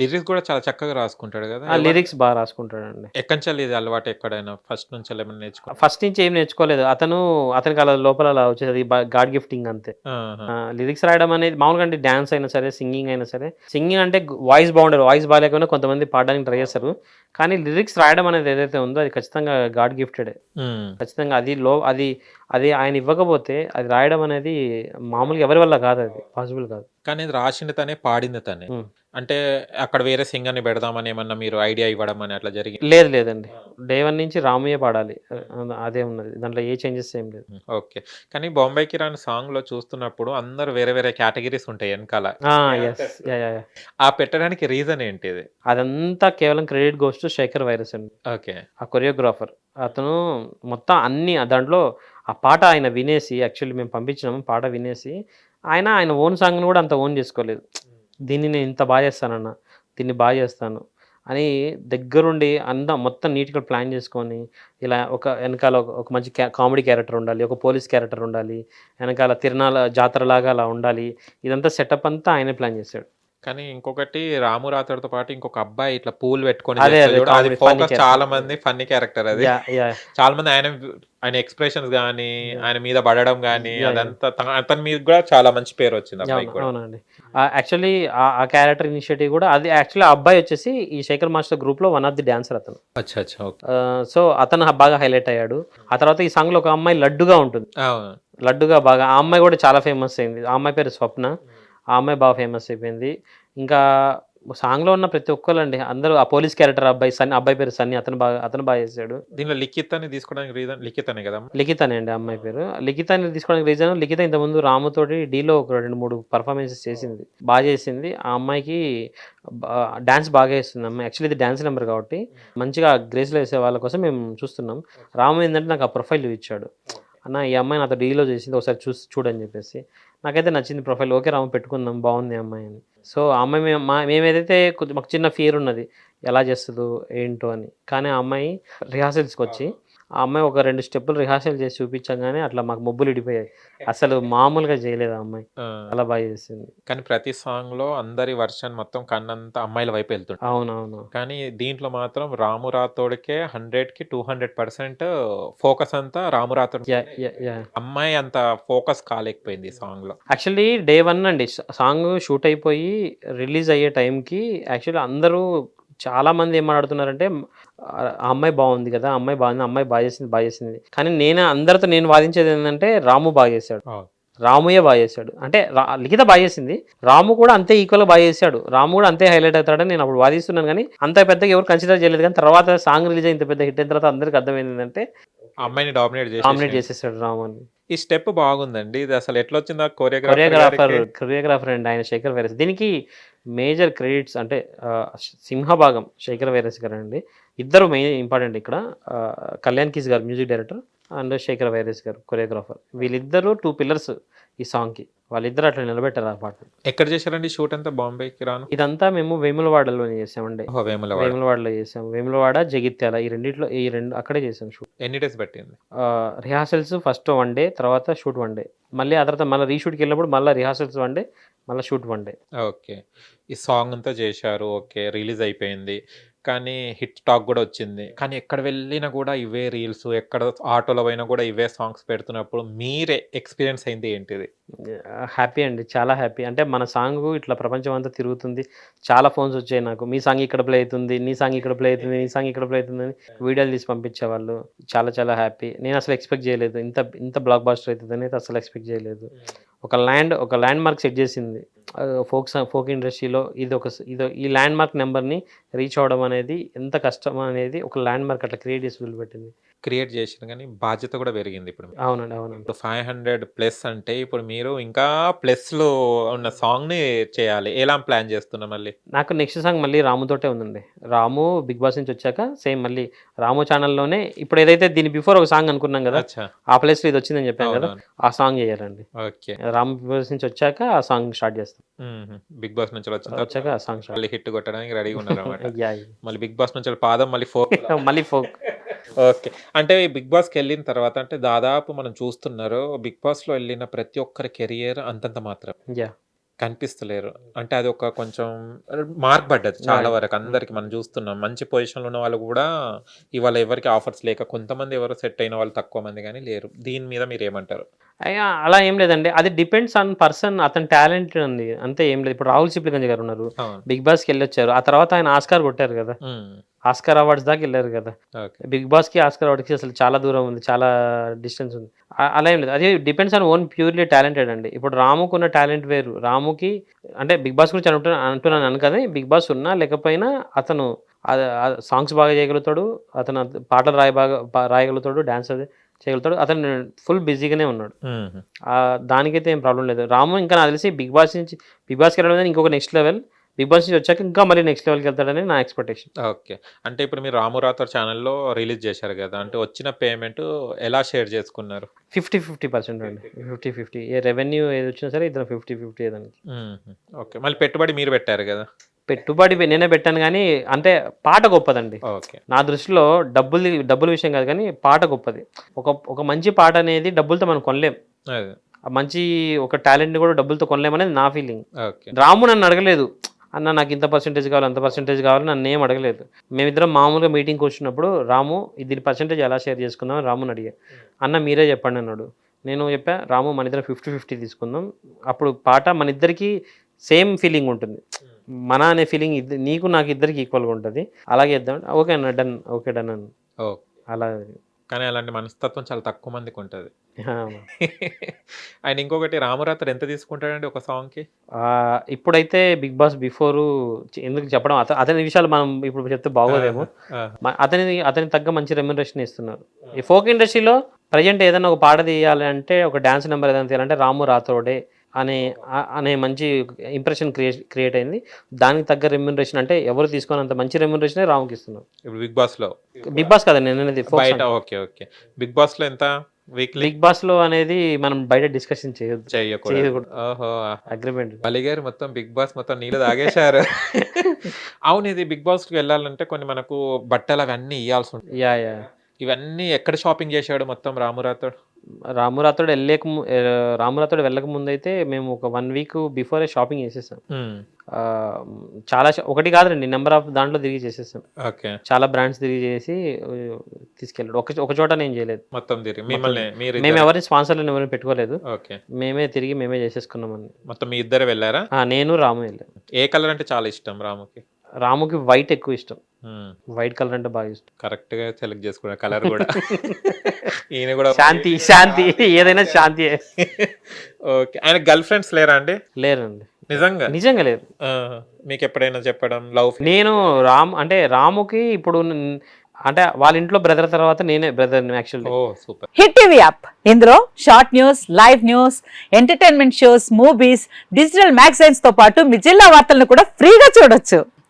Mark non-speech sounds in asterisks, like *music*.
Lyrics కూడా చాలా చక్కగా రాసుకుంటాడు కదా. ఆ లిరిక్స్ బాగా రాసుకుంటాడండి. ఎక్కడి నుంచి ఇది అలవాటు ఎక్కడైనా ఫస్ట్ నుంచి ఏమైనా నేర్చుకో ఫస్ట్ నుంచి ఏం నేర్చుకోలేదు. అతను అతనికి అలా లోపల అలా వచ్చేది గాడ్ గిఫ్టింగ్ అంతే. లిరిక్స్ రాయడం అనేది మామూలుగా అంటే డాన్స్ అయినా సరే సింగింగ్ అయినా సరే సింగింగ్ అంటే వాయిస్ బాగుండదు. వాయిస్ బాగాలేకపోయినా కొంతమంది పాడడానికి ట్రై చేస్తారు. కానీ లిరిక్స్ రాయడం అనేది ఏదైతే ఉందో అది ఖచ్చితంగా గాడ్ గిఫ్టెడ్. ఖచ్చితంగా అది లో అది అది ఆయన ఇవ్వకపోతే అది రాయడం అనేది మామూలుగా ఎవరి వల్ల కాదు అది. పాసిబుల్ కాదు. కానీ రాసింది తనే పాడింది తనే. అంటే అక్కడ వేరే సింగర్ని పెడదామని ఏమన్నా మీరు ఐడియా ఇవ్వడం అని అట్లా జరిగింది? లేదు లేదండి. డే వన్ నుంచి రామయ్య పాడాలి. అదే ఉన్నది. దాంట్లో ఏ చేంజెస్ ఏం లేదు. ఓకే. కానీ బాంబేకి రాని సాంగ్లో చూస్తున్నప్పుడు అందరు వేరే వేరే కేటగిరీస్ ఉంటాయి వెనకాల. ఆ పెట్టడానికి రీజన్ ఏంటిది అదంతా కేవలం క్రెడిట్ గోస్ టు శేఖర్ వైరస్ అండి. ఓకే. ఆ కొరియోగ్రాఫర్ అతను మొత్తం అన్ని దాంట్లో ఆ పాట ఆయన వినేసి యాక్చువల్లీ మేము పంపించినాము పాట వినేసి ఆయన ఆయన ఓన్ సాంగ్ని కూడా అంత ఓన్ చేసుకోలేదు. దీన్ని నేను ఇంత బాగా చేస్తానన్న దీన్ని బాగా చేస్తాను అని దగ్గరుండి అంతా మొత్తం నీట్గా ప్లాన్ చేసుకొని ఇలా ఒక వెనకాల ఒక- ఒక మంచి కామెడీ క్యారెక్టర్ ఉండాలి ఒక పోలీస్ క్యారెక్టర్ ఉండాలి వెనకాల తిరణాల జాతరలాగా అలా ఉండాలి ఇదంతా సెటప్ అంతా ఆయనే ప్లాన్ చేశాడు. కానీ ఇంకొకటి రాము రాతడితో పాటు ఇంకొక అబ్బాయి ఇట్లా పూలు పెట్టుకొని అదే, చేస్తాడు అదే, చూడు, అది comedy, funny ఫోకస్ character. చాలా మంది ఫన్నీ క్యారెక్టర్ అది. యా యా చాలా మంది ఆయన ఆయన ఎక్స్ప్రెషన్స్ గానీ ఆయన మీద పడడం Yeah, yeah. అదంతా తన- అతని మీద కూడా చాలా మంచి పేరు వచ్చింది అబ్బాయికి అవును- కూడా. అవునండి. యాక్చువల్లీ ఆ క్యారెక్టర్ ఇనిషియేటివ్ కూడా అది యాక్చువల్లీ ఆ అబ్బాయి వచ్చేసి ఈ శేఖర్ మాస్టర్ గ్రూప్లో వన్ ఆఫ్ ది డాన్సర్ అతను. అచ్చా అచ్చా ఓకే. సో అతను బాగా హైలైట్ అయ్యాడు. ఆ తర్వాత ఈ సాంగ్లో ఒక అమ్మాయి లడ్డుగా ఉంటుంది. అవును. లడ్డుగా బాగా ఆ అమ్మాయి కూడా చాలా ఫేమస్ అయింది. ఆ అమ్మాయి పేరు స్వప్న. ఆ అమ్మాయి బాగా ఫేమస్ అయిపోయింది. ఇంకా సాంగ్లో ఉన్న ప్రతి ఒక్కళ్ళండి అందరూ ఆ పోలీస్ క్యారెక్టర్ అబ్బాయి సన్ని అబ్బాయి పేరు సన్ని అతను బాగా అతను బాగా చేశాడు. దీనిలో లిఖిత్ అని తీసుకోవడానికి రీజన్ లిఖిత్ అనే కదా? లిఖిత అనే అండి అమ్మాయి పేరు. లిఖిత అని తీసుకోవడానికి రీజన్ లిఖిత ఇంతకుముందు రాముతోటి డీలో ఒక రెండు మూడు పర్ఫార్మెన్సెస్ చేసింది. బాగా చేసింది. ఆ అమ్మాయికి డాన్స్ బాగా వేస్తుంది అమ్మాయి. యాక్చువల్లీ ఇది డాన్స్ నెంబర్ కాబట్టి మంచిగా గ్రేస్లో వేసే వాళ్ళ కోసం మేము చూస్తున్నాం. రాము ఏంటంటే నాకు ఆ ప్రొఫైల్ ఇచ్చాడు. అన్న ఈ అమ్మాయి నాతో డీలో చేసింది ఒకసారి చూసి చూడని చెప్పేసి. నాకైతే నచ్చింది ప్రొఫైల్ ఓకే రాము పెట్టుకుందాం బాగుంది అమ్మాయి అని. సో ఆ అమ్మాయి మేము మా మేమేదైతే కొంచెం మాకు చిన్న ఫియర్ ఉన్నది ఎలా చేస్తుందో ఏంటో అని. కానీ ఆ అమ్మాయి రిహార్సల్స్కి వచ్చి ఆ అమ్మాయి ఒక రెండు స్టెప్పులు రిహార్సల్ చేసి చూపించగానే అట్లా మాకు మొబ్బులు ఇడిపోయాయి. అసలు మామూలుగా చేయలేదు ఆ అమ్మాయి. అలా బాగా చేసింది. కానీ ప్రతి సాంగ్లో అందరి వర్షన్ మొత్తం కన్నంతా అమ్మాయిల వైపు వెళ్తుంది అవునవును. కానీ దీంట్లో మాత్రం రాము రాథోడ్కే హండ్రెడ్కి టూ హండ్రెడ్ పర్సెంట్ ఫోకస్ అంతా రాము రాథోడ్ అమ్మాయి అంత ఫోకస్ కాలేకపోయింది సాంగ్లో. యాక్చువల్లీ డే వన్ అండి సాంగ్ షూట్ అయిపోయి రిలీజ్ అయ్యే టైంకి యాక్చువల్లీ అందరూ చాలా మంది ఏం మాట్లాడుతున్నారంటే ఆ అమ్మాయి బాగుంది కదా ఆ అమ్మాయి బాగుంది అమ్మాయి బాగా చేసింది బాగా చేసింది. కానీ నేను అందరితో నేను వాదించేది ఏంటంటే రాము బాగా చేశాడు. రాముయే బాగా చేశాడు. అంటే లిఖిత బాగా చేసింది. రాము కూడా అంతే ఈక్వల్గా బాగా చేశాడు. రాము కూడా అంతే హైలైట్ అవుతాడని నేను అప్పుడు వాదిస్తున్నాను కానీ అంత పెద్దగా ఎవరు కన్సిడర్ చేయలేదు. కానీ తర్వాత సాంగ్ రిలీజ్ అయిన ఇంత పెద్ద హిట్ అయిన తర్వాత అందరికి అర్థమైంది ఏంటంటే అమ్మాయిని డామినేట్ డామినేట్ చేసి చేసేసాడు రాము అని ఈ స్టెప్ బాగుందండి. ఇది అసలు ఎట్లా వచ్చింది కొరియోగ్రాఫర్ కొరియోగ్రాఫర్ అండ్ ఆయన శేఖర్ వైరస్. దీనికి మేజర్ క్రెడిట్స్ అంటే సింహభాగం శేఖర్ వైరస్ గారు అండి ఇద్దరు మెయిన్ ఇంపార్టెంట్ ఇక్కడ. కళ్యాణ్ కిస్ గారు మ్యూజిక్ డైరెక్టర్ అండ్ శేఖర్ వైరస్ గారు కొరియోగ్రాఫర్. వీళ్ళిద్దరూ టూ పిల్లర్స్ ఈ సాంగ్కి వాళ్ళిద్దరు అట్లా నిలబెట్టారు ఆ పాట ఎక్కడ చేశారండి షూట్ అంతా? బాంబేకి రాను? ఇదంతా మేము వేములవాడలో చేసామండి. వేములవాడలో చేసాం వేములవాడ జగిత్యాల ఈ రెండిట్లో ఈ రెండు అక్కడే చేసాం షూట్. ఎన్ని డేస్ పట్టింది? రిహార్సల్స్ ఫస్ట్ వన్ డే తర్వాత షూట్ వన్ డే. మళ్ళీ ఆ తర్వాత మళ్ళీ రీషూట్కి వెళ్ళినప్పుడు మళ్ళీ రిహార్సల్స్ వన్ డే మళ్ళీ షూట్ వన్ డే. ఓకే. ఈ సాంగ్ అంతా చేశారు. ఓకే రిలీజ్ అయిపోయింది. కానీ హిట్ టాక్ కూడా వచ్చింది. కానీ ఎక్కడ వెళ్ళినా కూడా ఇవే రీల్స్ ఎక్కడ ఆటోలో పోయినా కూడా ఇవే సాంగ్స్ పెడుతున్నప్పుడు మీరే ఎక్స్పీరియన్స్ అయింది ఏంటిది? హ్యాపీ అండి. చాలా హ్యాపీ. అంటే మన సాంగ్ ఇట్లా ప్రపంచం అంతా తిరుగుతుంది. చాలా ఫోన్స్ వచ్చాయి నాకు. మీ సాంగ్ ఇక్కడ ప్లే అవుతుంది నీ సాంగ్ ఇక్కడ ప్లే అవుతుంది నీ సాంగ్ ఇక్కడ ప్లే అవుతుంది అని వీడియోలు తీసి పంపించేవాళ్ళు చాలా చాలా హ్యాపీ. నేను అసలు ఎక్స్పెక్ట్ చేయలేదు. ఇంత ఇంత బ్లాక్ బాస్టర్ అవుతుంది అనేది అసలు ఎక్స్పెక్ట్ చేయలేదు. ఒక ల్యాండ్ ఒక ల్యాండ్ మార్క్ సెట్ చేసింది. ఫోక్ ఫోక్ ఇండస్ట్రీలో ఇది ఒక ఇది ఈ ల్యాండ్ మార్క్ నెంబర్ని రీచ్ అవ్వడం అనేది ఎంత కష్టం అనేది ఒక ల్యాండ్ మార్క్ అట్లా క్రియేట్ చేసి వదిలిపెట్టింది. క్రియేట్ చేసిన కానీ బాధ్యత కూడా పెరిగింది ఇప్పుడు. అవునండి అవునండి. ఇప్పుడు ఫైవ్ హండ్రెడ్ ప్లస్ అంటే ఇప్పుడు మీరు ఇంకా ప్లస్లో ఉన్న సాంగ్ని చేయాలి. ఎలా ప్లాన్ చేస్తున్నా మళ్ళీ? నాకు నెక్స్ట్ సాంగ్ మళ్ళీ రాముతోటే ఉందండి. రాము బిగ్ బాస్ నుంచి వచ్చాక సేమ్ మళ్ళీ రాము ఛానల్లోనే ఇప్పుడు ఏదైతే దీని బిఫోర్ ఒక సాంగ్ అనుకున్నాం కదా ఆ ప్లేస్లో ఇది వచ్చిందని చెప్పాను కదా. ఆ సాంగ్ చేయాలండి. ఓకే. రాము బిగ్ బాస్ నుంచి వచ్చాక ఆ సాంగ్ స్టార్ట్ చేస్తాం. బిగ్ బాస్ నుంచి వచ్చాక ఆ సాంగ్ హిట్ కొట్టడానికి రెడీగా ఉన్నారు *laughs* మళ్ళీ బిగ్ బాస్ నుంచి పాదం మళ్ళీ ఫోర్ *laughs* మళ్ళీ ఫోక్. ఓకే అంటే ఈ బిగ్ బాస్కి వెళ్ళిన తర్వాత అంటే దాదాపు మనం చూస్తున్నారు బిగ్ బాస్లో వెళ్ళిన ప్రతి ఒక్కరి కెరియర్ అంతంత మాత్రం కనిపిస్తలేరు. అంటే అది ఒక కొంచెం మార్క్ పడ్డది చాలా. వరకు అందరికి మనం చూస్తున్నాం. మంచి పొజిషన్‌లో ఉన్న వాళ్ళు కూడా ఇవాళ ఎవరికీ ఆఫర్స్ లేక కొంతమంది ఎవరో సెట్ అయిన వాళ్ళు తక్కువ మంది గానీ లేరు. దీని మీద మీరేమంటారు? అయ్యా! అలా ఏం లేదండి. అది డిపెండ్స్ ఆన్ పర్సన్ అతని టాలెంట్ అండి. అంతే ఏం లేదు. ఇప్పుడు రాహుల్ సిప్లిగంజ్ గారు ఉన్నారు. అవును. 'బిగ్ బాస్'కి ఎళ్ళొచ్చారు. ఆ తర్వాత ఆయన ఆస్కార్ కొట్టారు కదా! హ్మ్. ఆస్కార్ అవార్డ్స్ దాకా ఎళ్ళారు కదా! 'బిగ్ బాస్'కి, ఆస్కార్ అవార్డ్స్‌కి అసలు చాలా దూరం ఉంది. చాలా డిస్టెన్స్ ఉంది. అలా ఏం లేదు. అది depends on own purely talented అండి. ఇప్పుడు రాముకున్న టాలెంట్ వేరు. రాముకి అంటే 'బిగ్ బాస్' గురించి అంటున్నా అంటున్నాను అని కాదు. 'బిగ్ బాస్' ఉన్నా లేకపోయినా అతను సాంగ్స్ బాగా చేయగలుగుతాడు. అతను పాటలు రాయ బాగా రాయగలుగుతాడు. డాన్స్ అది చేయగలుగుతాడు. అతను ఫుల్ బిజీగానే ఉన్నాడు. దానికైతే ఏం ప్రాబ్లమ్ లేదు. రాము ఇంకా నాకు తెలిసి 'బిగ్ బాస్' నుంచి 'బిగ్ బాస్'కి వెళ్ళడం ఇంకొక నెక్స్ట్ లెవెల్. 'బిగ్ బాస్' నుంచి వచ్చాక ఇంకా మళ్ళీ నెక్స్ట్ లెవెల్‌కి వెళ్తాడని నా ఎక్స్‌పెక్టేషన్. ఓకే. అంటే ఇప్పుడు మీరు 'రాము రాథోడ్' ఛానెల్‌లో రిలీజ్ చేశారు గదా! అంటే వచ్చిన పేమెంట్ ఎలా షేర్ చేసుకున్నారు? 50, 50% అండి. 50, 50 ఏ రెవెన్యూ ఏదొచ్చినా సరే ఇద్దరం 50, 50 ఏదానికి. హుహు. ఓకే. మళ్ళీ పెట్టుబడి మీరు పెట్టారు గదా! పెట్టుబడి నేనే పెట్టాను గానీ, అంటే పాట గొప్పదండి. ఓకే. నా దృష్టిలో డబ్బులు డబ్బుల విషయం కాదు కానీ పాట గొప్పది. ఒక ఒక మంచి పాట అనేది డబ్బులతో మనం కొనలేం. మంచి ఒక టాలెంట్‌ని కూడా డబ్బులతో కొనలేమనేది నా ఫీలింగ్. ఓకే. రాము నన్ను అడగలేదు. అన్న నాకు ఇంత పర్సెంటేజ్ కావాలి, అంత పర్సెంటేజ్ కావాలి నన్నేం అడగలేదు. మేమిద్దరం మామూలుగా మీటింగ్‌కి వచ్చినప్పుడు రాము దీని పర్సెంటేజ్ ఎలా షేర్ చేసుకుందాం అని రాముని అడిగా. అన్న మీరే చెప్పండి అన్నాడు. నేను చెప్పా రాము మన ఇద్దరం 50, 50 తీసుకుందాం. అప్పుడు పాట మన ఇద్దరికీ సేమ్ ఫీలింగ్ ఉంటుంది. మన అనే ఫీలింగ్ నీకు నాకు ఇద్దరికి ఈక్వల్‌గా ఉంటది. అలాగే ఇద్దాం. ఓకే అన్న డన్. ఓకే డన్ అన్నా. అలా కానీ అలాంటి మనస్తత్వం చాలా తక్కువ మందికుంటది. ఆ! *laughs* ఆయన ఇంకొకటి 'రాము రాథోడ్' ఎంత తీసుకుంటాడండి ఒక సాంగ్‌కి? ఇప్పుడైతే 'బిగ్ బాస్' బిఫోరు ఎందుకు చెప్పడం అత అతని విషయాలు మనం ఇప్పుడు చెప్తే బాగోదేమో. ఆ! మ అతని అతనికి తగ్గ మంచి రెమ్యునరేషన్ ఇస్తున్నారు. ఈ ఫోక్ ఇండస్ట్రీలో ప్రెజెంట్ ఏదైనా ఒక పాట తీయాలి అంటే, ఒక డాన్స్ నెంబర్ ఏదైనా తీయాలంటే 'రాము రాథోడే' అనే అనే మంచి ఇంప్రెషన్ క్రియేట్ క్రియేట్ అయింది. దానికి తగ్గ రెమ్యునరేషన్ అంటే ఎవరు తీసుకోనంత మంచి రెమ్యునరేషనే రాముకి ఇస్తున్నారు. ఇప్పుడు 'బిగ్ బాస్'లో. 'బిగ్ బాస్' కాదండి నేననేది ఫోక్ బయట. ఓకే. ఓకే. 'బిగ్ బాస్'లో ఎంత వీక్లీ? 'బిగ్ బాస్'లో అనేది మనం బయట డిస్కషన్ చేయొద్దు. చెయ్యకూడదు. చేయకూడదు. అగ్రిమెంట్. బలిగారు మొత్తం 'బిగ్ బాస్' మొత్తం నీళ్ళు తాగేశారు. *laughs* అవును ఇది 'బిగ్ బాస్'కి వెళ్ళాలంటే కొన్ని మనకు బట్టలు అవన్నీ ఇయ్యాల్సి ఉంటుంది. ఇవన్నీ ఎక్కడ షాపింగ్ చేశాడు మొత్తం 'రాము రాథోడ్'? రాము రాథోడ్ ఎళ్ళేక ము ఆహ్, రాము రాథోడ్ వెళ్ళక ముందైతే మేము ఒక 1 వీక్ బిఫోరే షాపింగ్ చేసేసాం. చాలా ఒకటి కాదులెండి నంబర్ ఆఫ్ దాంట్లో తిరిగి చేసేసాం. ఓకే. చాలా బ్రాండ్స్ తిరిగి చేసి తీసుకెళ్ళాడు. ఒక ఒక చోట నేను చేయలేదు. మొత్తం తిరిగి మేము? ఎవరిని స్పాన్సర్‌లను ఎవరిని పెట్టుకోలేదు. ఓకే. మేమే తిరిగి మేమే చేసేసుకున్నామండి. మొత్తం మీ ఇద్దరే వెళ్ళారా? ఆ! నేను రాము ఎళ్ళాం. ఏ కలర్ అంటే చాలా ఇష్టం రాముకి? రాముకి వైట్ ఎక్కువ ఇష్టం. హ్మ్. వైట్ కలర్ అంటే బాగా ఇష్టం. కరెక్ట్‌గా సెలెక్ట్ చేసుకున్నారు కలర్ కూడా. *laughs* ఈయన కూడా శాంతి *laughs* శాంతి ఏదైనా శాంతియే. ఓకే. ఆయన గర్ల్ ఫ్రెండ్స్ లేరా అండి? లేరండి. నిజంగా? నిజంగా లేరు. ఆహా! మీకెప్పుడైనా చెప్పడం లవ్ నేను రామ్ అంటే రాముకి ఇప్పుడు అంటే వాళ్ళ ఇంట్లో బ్రదర్ తర్వాత నేనే actually. Oh! Super. Hit TV app ఇందులో short news live news entertainment shows movies digital మ్యాగజైన్స్తో పాటు మీ జిల్లా వార్తలను కూడా ఫ్రీగా చూడొచ్చు